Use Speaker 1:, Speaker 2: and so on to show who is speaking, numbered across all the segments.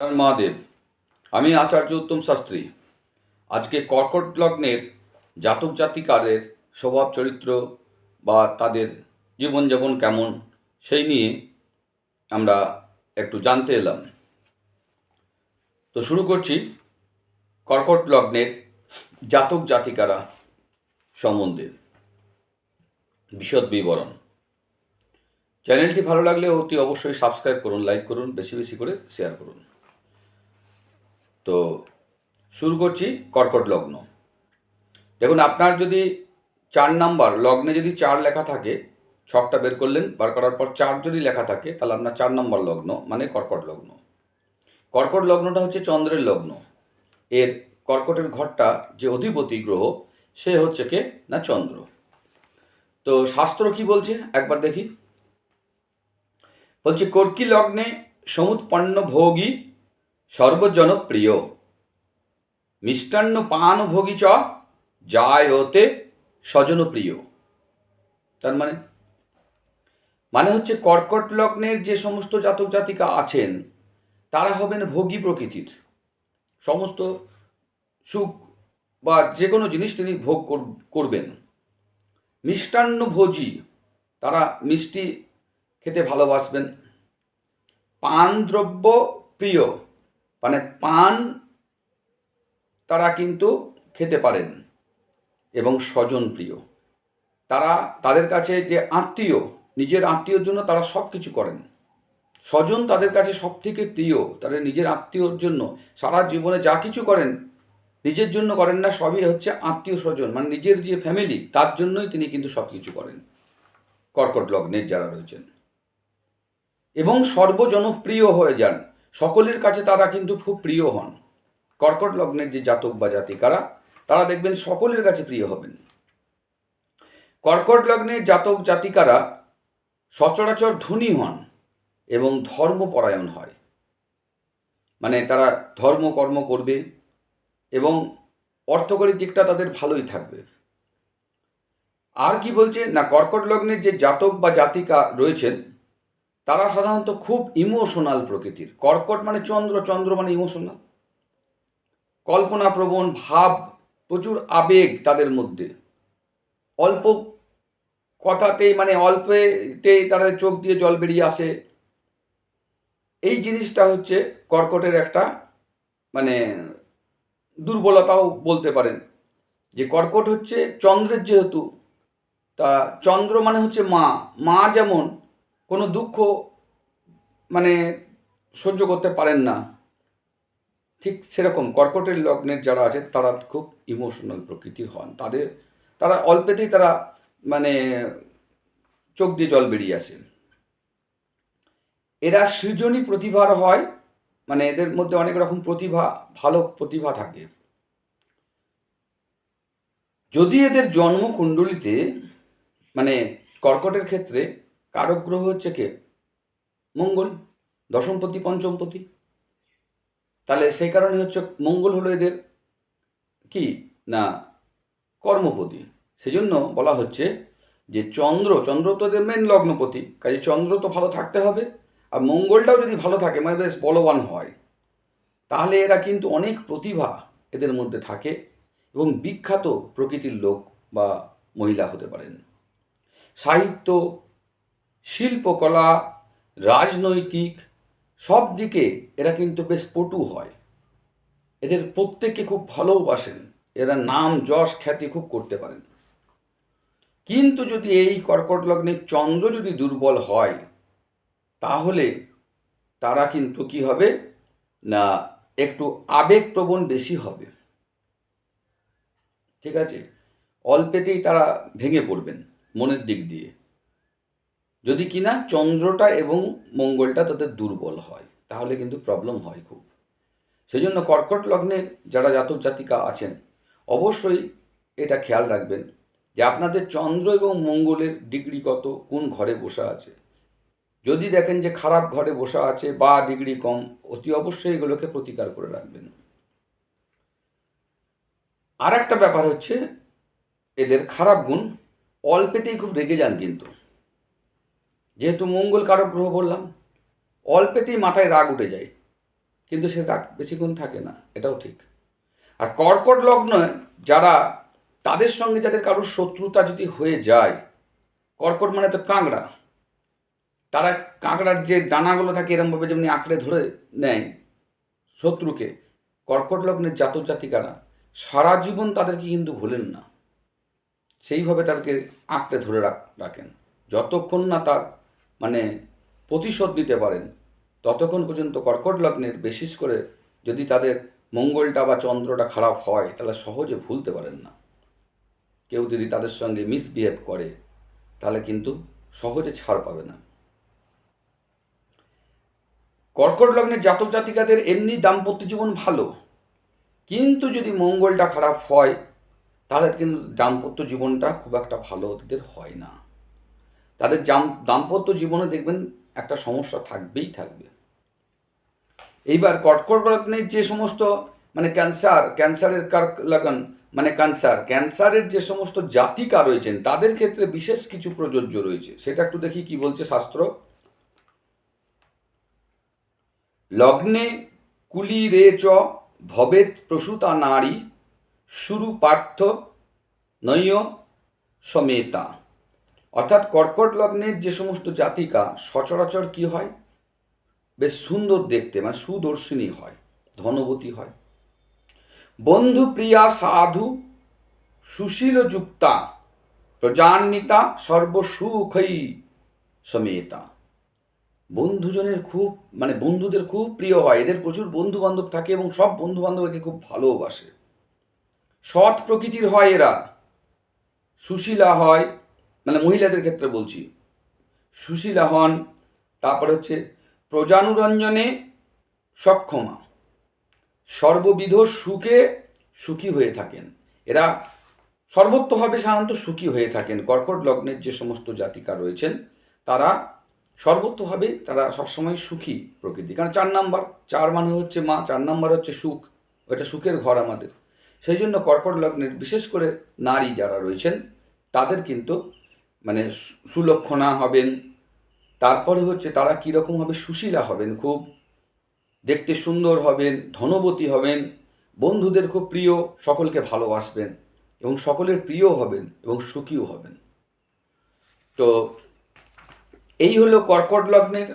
Speaker 1: মহাদেব, আমি আচার্য উত্তম শাস্ত্রী। আজকে কর্কট লগ্নের জাতক জাতিকারের স্বভাব চরিত্র বা তাদের জীবনযাপন কেমন সেই নিয়ে আমরা একটু জানতে এলাম। তো শুরু করছি কর্কট লগ্নের জাতক জাতিকারা সম্বন্ধে বিশদ বিবরণ। চ্যানেলটি ভালো লাগলে অতি অবশ্যই সাবস্ক্রাইব করুন, লাইক করুন, বেশি বেশি করে শেয়ার করুন। তো শুরু করছি কর্কট লগ্ন। দেখুন, আপনার যদি চার নাম্বার, লগ্নে যদি চার লেখা থাকে, ছকটা বের করলেন, বার করার পর চার যদি লেখা থাকে, তাহলে আপনার চার নম্বর লগ্ন মানে কর্কট লগ্ন। কর্কট লগ্নটা হচ্ছে চন্দ্রের লগ্ন। এর কর্কটের ঘরটা যে অধিপতি গ্রহ, সে হচ্ছে কে? না, চন্দ্র। তো শাস্ত্র কি বলছে? একবার দেখি। বলছে, কর্কি লগ্নে সমুৎপন্ন ভোগী সর্বজনপ্রিয়। মিষ্টান্ন পান ভোগী চ জায়তে স্বজনপ্রিয়। তার মানে মানে হচ্ছে কর্কট লগ্নের যে সমস্ত জাতক জাতিকা আছেন, তারা হবেন ভোগী প্রকৃতির। সমস্ত সুখ বা যে কোনো জিনিস তিনি ভোগ কর- করবেন। মিষ্টান্ন ভোজী তারা মিষ্টি খেতে ভালোবাসবেন। পান দ্রব্য প্রিয় মানে পান তারা কিন্তু খেতে পারেন এবং স্বজন প্রিয়। তারা, তাদের কাছে যে আত্মীয়, নিজের আত্মীয়র জন্য তারা সব কিছু করেন। স্বজন তাদের কাছে সব থেকে প্রিয়, তাদের নিজের আত্মীয়র জন্য। সারা জীবনে যা কিছু করেন, নিজের জন্য করেন না, সবই হচ্ছে আত্মীয় স্বজন। মানে নিজের যে ফ্যামিলি তার জন্যই তিনি কিন্তু সব কিছু করেন। কর্কট লগ্নের যারা রয়েছেন। এবং সর্বজনপ্রিয় হয়ে যান। সকলের কাছে তারা কিন্তু খুব প্রিয় হন। কর্কট লগ্নের যে জাতক বা জাতিকারা, তারা দেখবেন সকলের কাছে প্রিয় হবেন। কর্কট লগ্নের জাতক জাতিকারা সচরাচর ধনী হন এবং ধর্মপরায়ণ হয়। মানে তারা ধর্ম কর্ম করবে এবং অর্থকরী দিকটা তাদের ভালোই থাকবে। আর কি বলছে? না, কর্কট লগ্নের যে জাতক বা জাতিকা রয়েছেন তারা সাধারণত খুব ইমোশনাল প্রকৃতির। কর্কট মানে চন্দ্র চন্দ্র মানে ইমোশনাল কল্পনাপ্রবণ ভাব, প্রচুর আবেগ তাদের মধ্যে। অল্প কথাতেই মানে অল্পেতেই তাদের চোখ দিয়ে জল বেরিয়ে আসে। এই জিনিসটা হচ্ছে কর্কটের একটা মানে দুর্বলতাও বলতে পারেন। যে কর্কট হচ্ছে চন্দ্রের যেহেতু, তা চন্দ্র মানে হচ্ছে মা। মা যেমন কোনো দুঃখ মানে সহ্য করতে পারেন না। ঠিক সেরকম কর্কটের লগ্নের যারা আছে, তারা খুব ইমোশনাল প্রকৃতির হন। তাদের, তারা অল্পেতেই তারা মানে চোখ দিয়ে জল বেরিয়ে আসে। এরা সৃজনী প্রতিভার হয় মানে এদের মধ্যে অনেক রকম প্রতিভা, ভালো প্রতিভা থাকে। যদি এদের জন্মকুণ্ডলিতে মানে কর্কটের ক্ষেত্রে কারক গ্রহ হচ্ছে কে? মঙ্গল, দশমপতি, পঞ্চমপতি। তাহলে সেই কারণে হচ্ছে মঙ্গল হলো এদের কি? না, কর্মপতি। সেজন্য বলা হচ্ছে যে চন্দ্র চন্দ্র তো এদের মেন লগ্নপতি। কাজে চন্দ্র তো ভালো থাকতে হবে। আর মঙ্গলটাও যদি ভালো থাকে মানে বেশ বলবান হয়, তাহলে এরা কিন্তু অনেক প্রতিভা এদের মধ্যে থাকে এবং বিখ্যাত প্রকৃতির লোক বা মহিলা হতে পারেন। সাহিত্য শিল্পকলা, রাজনৈতিক, সব দিকে এরা কিন্তু বেশ পটু হয়। এদের প্রত্যেককে খুব ভালোবাসেন। এরা নাম যশ খ্যাতি খুব করতে পারেন। কিন্তু যদি এই কর্কট লগ্নের চন্দ্র যদি দুর্বল হয়, তাহলে তারা কিন্তু কি হবে? না, একটু আবেগপ্রবণ বেশি হবে। ঠিক আছে? অল্পেতেই তারা ভেঙে পড়বেন মনের দিক দিয়ে। যদি কিনা চন্দ্রটা এবং মঙ্গলটা তাদের দুর্বল হয়, তাহলে কিন্তু প্রবলেম হয় খুব। সেই জন্য কর্কট লগ্নের যারা জাতক জাতিকা আছেন, অবশ্যই এটা খেয়াল রাখবেন যে আপনাদের চন্দ্র এবং মঙ্গলের ডিগ্রি কত, কোন ঘরে বসা আছে। যদি দেখেন যে খারাপ ঘরে বসা আছে বা ডিগ্রি কম, অতি অবশ্যই এগুলোকে প্রতিকার করে রাখবেন। আর একটা ব্যাপার হচ্ছে, এদের খারাপ গুণ, অল্পেতেই খুব রেগে যান কিন্তু। যেহেতু মঙ্গল কারক গ্রহ বললাম, অল্পেতেই মাথায় রাগ উঠে যায়, কিন্তু সে রাগ বেশিক্ষণ থাকে না, এটাও ঠিক। আর কর্কট লগ্ন যারা তাদের সঙ্গে যাদের কারোর শত্রুতা যদি হয়ে যায়, কর্কট মানে তো কাঁকড়া, তারা কাঁকড়ার যে দানাগুলো থাকে এরমভাবে যেমনি আঁকড়ে ধরে নেয় শত্রুকে, কর্কট লগ্নের জাতক জাতিকারা সারা জীবন তাদেরকে কিন্তু ভোলেন না। সেইভাবে তাদেরকে আঁকড়ে ধরে রাখ- রাখেন। যতক্ষণ না তার মানে প্রতিশোধ নিতে পারেন। ততক্ষণ পর্যন্ত কর্কট লগ্নের বিশেষ করে যদি তাদের মঙ্গলটা বা চন্দ্রটা খারাপ হয়, তাহলে সহজে ভুলতে পারেন না। কেউ যদি তাদের সঙ্গে মিসবিহেভ করে, তাহলে কিন্তু সহজে ছাড় পাবে না। কর্কট লগ্নের জাতক জাতিকাদের এমনি দাম্পত্য জীবন ভালো, কিন্তু যদি মঙ্গলটা খারাপ হয়, তাহলে কিন্তু দাম্পত্য জীবনটা খুব একটা ভালো ওদের হয় না। তাদের দাম্পত্য জীবনে দেখবেন একটা সমস্যা থাকবেই থাকবে। এইবার কর্কট লগ্নের যে সমস্ত মানে ক্যান্সার, ক্যান্সারের কার লাগান মানে ক্যান্সার, ক্যান্সারের যে সমস্ত জাতিকা রয়েছেন, তাদের ক্ষেত্রে বিশেষ কিছু প্রযোজ্য রয়েছে। সেটা একটু দেখি কি বলছে শাস্ত্র। লগ্নে কুলি রে চ ভবেত প্রসূতা নারী শুরু পার্থ নৈয় সমেতা। অর্থাৎ কর্কট লগ্নের যে সমস্ত জাতিকা, সচরাচর কি হয়? বেশ সুন্দর দেখতে মানে সুদর্শিনী হয়, ধনবতী হয়। বন্ধু প্রিয়া সাধু, সুশীল যুক্তা, প্রজান্বিতা সর্বসুখই সমেতা। বন্ধুজনের খুব মানে বন্ধুদের খুব প্রিয় হয়, এদের প্রচুর বন্ধু বান্ধব থাকে এবং সব বন্ধু বান্ধব একে খুব ভালোবাসে। সৎ প্রকৃতির হয় এরা। সুশীলা হয় মানে মহিলাদের ক্ষেত্রে বলছি। সুশীলা হন, তারপর হচ্ছে প্রজানুরঞ্জনে সক্ষমা। সর্ববিধ সুখে সুখী হয়ে থাকেন। এরা সর্বত্রভাবে সাধারণত সুখী হয়ে থাকেন। কর্কট লগ্নের যে সমস্ত জাতিকা রয়েছেন, তারা সর্বত্রভাবে তারা সবসময় সুখী প্রকৃতি। কারণ চার নাম্বার, চার মানে হচ্ছে মা, চার নাম্বার হচ্ছে সুখ। ওটা সুখের ঘর আমাদের। সেই জন্য কর্কট লগ্নের বিশেষ করে নারী যারা রয়েছেন, তাদের কিন্তু মানে সুলক্ষণা হবেন। তারপরে হচ্ছে তারা কীরকমভাবে সুশীলা হবেন, খুব দেখতে সুন্দর হবেন, ধনবতী হবেন, বন্ধুদের খুব প্রিয়, সকলকে ভালোবাসবেন এবং সকলের প্রিয় হবেন এবং সুখীও হবেন। তো এই হলো কর্কট লগ্নের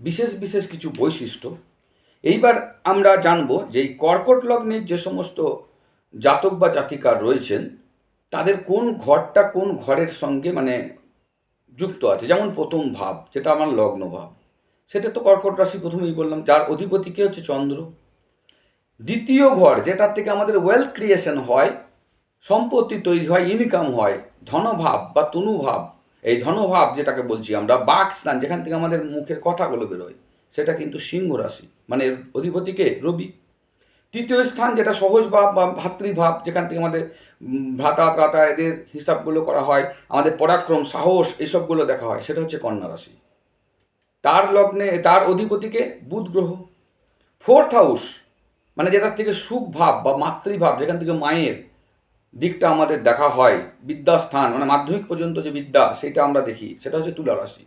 Speaker 1: বিশেষ বিশেষ কিছু বৈশিষ্ট্য। এইবার আমরা জানব যে এই কর্কট লগ্নের যে সমস্ত জাতক বা জাতিকার রয়েছেন তাদের কোন ঘরটা কোন ঘরের সঙ্গে মানে যুক্ত আছে? যেমন প্রথম ভাব, যেটা আমার লগ্ন ভাব। সেটা তো কর্কট রাশি প্রথমেই বললাম, যার অধিপতিকে হচ্ছে চন্দ্র। দ্বিতীয় ঘর, যেটার থেকে আমাদের ওয়েলথ ক্রিয়েশন হয়, সম্পত্তি তৈরি হয় ইনকাম হয়, ধনভাব বা তনুভাব। এই ধনভাব যেটাকে বলছি আমরা, বাক স্নান যেখান থেকে আমাদের মুখের কথাগুলো বেরোয়, সেটা কিন্তু সিংহ রাশি মানে অধিপতিকে রবি। তৃতীয় স্থান যেটা সহজ ভাব বা ভাতৃভাব, যেখান থেকে আমাদের ভ্রাতা ত্রাতা এদের হিসাবগুলো করা হয়, আমাদের পরাক্রম, সাহস, এসবগুলো দেখা হয়। সেটা হচ্ছে কন্যা রাশি। তার লগ্নে, তার অধিপতিকে বুধ গ্রহ ফোর্থ হাউস মানে যেটার থেকে সুখ ভাব বা মাতৃভাব, যেখান থেকে মায়ের দিকটা আমাদের দেখা হয়, বিদ্যাস্থান মানে মাধ্যমিক পর্যন্ত যে বিদ্যা, সেটা আমরা দেখি। সেটা হচ্ছে তুলা রাশি।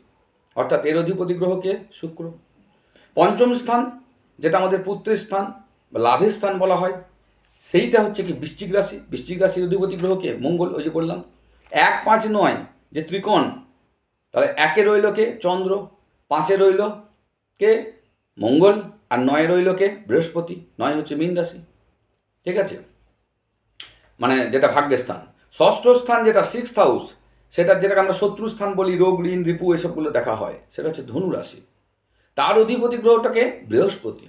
Speaker 1: অর্থাৎ এর অধিপতি গ্রহকে শুক্র। পঞ্চম স্থান, যেটা আমাদের পুত্রের স্থান বা লাভের স্থান বলা হয়। সেইটা হচ্ছে কি বৃশ্চিক রাশি। বৃশ্চিক রাশির অধিপতি গ্রহকে মঙ্গল, ওই যে বললাম, এক পাঁচ নয় যে ত্রিকোণ, তাহলে একে রইল কে? চন্দ্র। পাঁচে রইল কে? মঙ্গল। আর নয়ে রইল কে? বৃহস্পতি। নয় হচ্ছে মীন রাশি। ঠিক আছে? মানে যেটা ভাগ্যের স্থান। ষষ্ঠ স্থান যেটা সিক্স হাউস সেটা যেটাকে আমরা শত্রু স্থান বলি, রোগ, ঋণ, রিপু, এসবগুলো দেখা হয়। সেটা হচ্ছে ধনু রাশি। তার অধিপতি গ্রহটাকে বৃহস্পতি।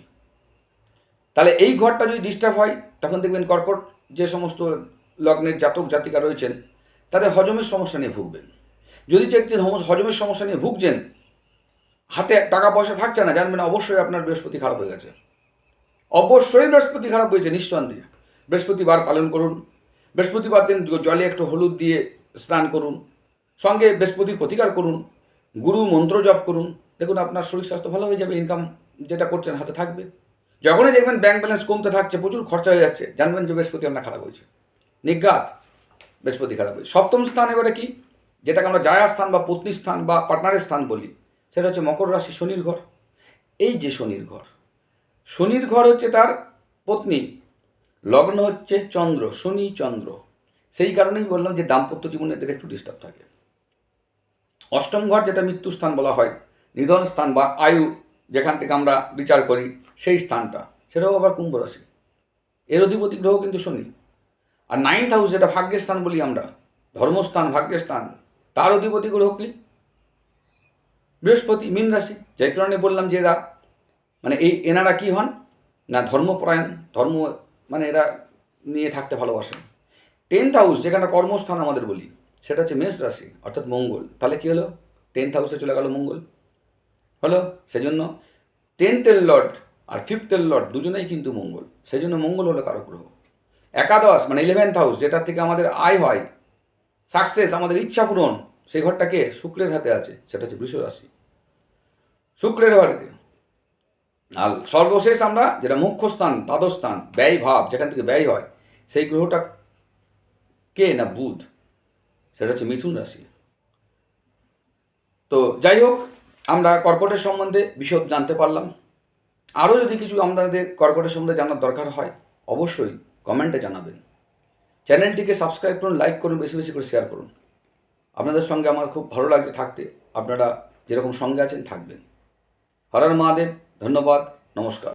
Speaker 1: তাহলে এই ঘরটা যদি ডিস্টার্ব হয়, তখন দেখবেন কর্কট যে সমস্ত লগ্নের জাতক জাতিকা রয়েছেন, তাদের হজমের সমস্যা নিয়ে ভুগবেন। যদি দেখছেন হজমের সমস্যা নিয়ে ভুগছেন, হাতে টাকা পয়সা থাকছে না, জানবেন অবশ্যই আপনার বৃহস্পতি খারাপ হয়ে গেছে। অবশ্যই বৃহস্পতি খারাপ হয়েছে, নিঃসন্দেহে। বৃহস্পতিবার পালন করুন, বৃহস্পতিবার দিন জলে একটু হলুদ দিয়ে স্নান করুন, সঙ্গে বৃহস্পতির প্রতিকার করুন, গুরু মন্ত্র জপ করুন, দেখুন আপনার শরীর স্বাস্থ্য ভালো হয়ে যাবে ইনকাম যেটা করছেন হাতে থাকবে। যখনই দেখবেন ব্যাংক ব্যালেন্স কমতে থাকছে, প্রচুর খরচা হয়ে যাচ্ছে, জানবেন যে বৃহস্পতি আপনার খারাপ হয়েছে। নিজ্ঞাত বৃহস্পতি খারাপ হয়েছে। সপ্তম স্থান এবারে কি? যেটাকে আমরা জায়া স্থান বা পত্নী স্থান বা পার্টনারের স্থান বলি, সেটা হচ্ছে মকর রাশি শনির ঘর। এই যে শনির ঘর শনির ঘর হচ্ছে তার পত্নী, লগ্ন হচ্ছে চন্দ্র, শনি চন্দ্র। সেই কারণেই বললাম যে দাম্পত্য জীবনে এদের একটু ডিস্টার্ব থাকে। অষ্টম ঘর যেটা মৃত্যু স্থান বলা হয়, নিধন স্থান বা আয়ু যেখান থেকে আমরা বিচার করি, সেই স্থানটা। সেটাও আবার কুম্ভ রাশি। এর অধিপতি গ্রহ কিন্তু শনি। আর নাইন্থ হাউস যেটা ভাগ্যের স্থান বলি আমরা, ধর্মস্থান ভাগ্যের স্থান তার অধিপতি গ্রহ কি? বৃহস্পতি, মীন রাশি। যাই কারণে বললাম যে এরা মানে এই এনারা কি হন? না ধর্মপরায়ণ, ধর্ম মানে এরা নিয়ে থাকতে ভালোবাসেন। টেন্থ হাউস যেখানে কর্মস্থান আমাদের বলি, সেটা হচ্ছে মেষ রাশি, অর্থাৎ মঙ্গল। তাহলে কী হলো? টেন্থ হাউসে চলে গেল মঙ্গল। হলো? সেজন্য টেন্থের লর্ড আর ফিফথের লর্ড দুজনেই কিন্তু মঙ্গল। সেই জন্য মঙ্গল হলো কারও গ্রহ। একাদশ মানে ইলেভেন্থ হাউস যেটা থেকে আমাদের আয় হয় সাকসেস আমাদের ইচ্ছা পূরণ সেই ঘরটাকে শুক্রের হাতে আছে, সেটা হচ্ছে বৃষ রাশি। শুক্রের ঘরেতে আর সর্বশেষ আমরা যেটা মুখ্য স্থান, দ্বাদশ স্থান, ব্যয় ভাব, যেখান থেকে ব্যয় হয়, সেই গ্রহটা কে? না বুধ। সেটা হচ্ছে মিথুন রাশি। তো যাই হোক আমরা কর্কটের সম্বন্ধে বিশদ জানতে পারলাম। আরও যদি কিছু আপনাদের কর্কটের সম্বন্ধে জানার দরকার হয়, অবশ্যই কমেন্টে জানাবেন। চ্যানেলটিকে সাবস্ক্রাইব করুন, লাইক করুন, বেশি বেশি করে শেয়ার করুন। আপনাদের সঙ্গে আমার খুব ভালো লাগছে থাকতে, আপনারা যেরকম সঙ্গে আছেন থাকবেন। হরার মহাদেব, ধন্যবাদ, নমস্কার।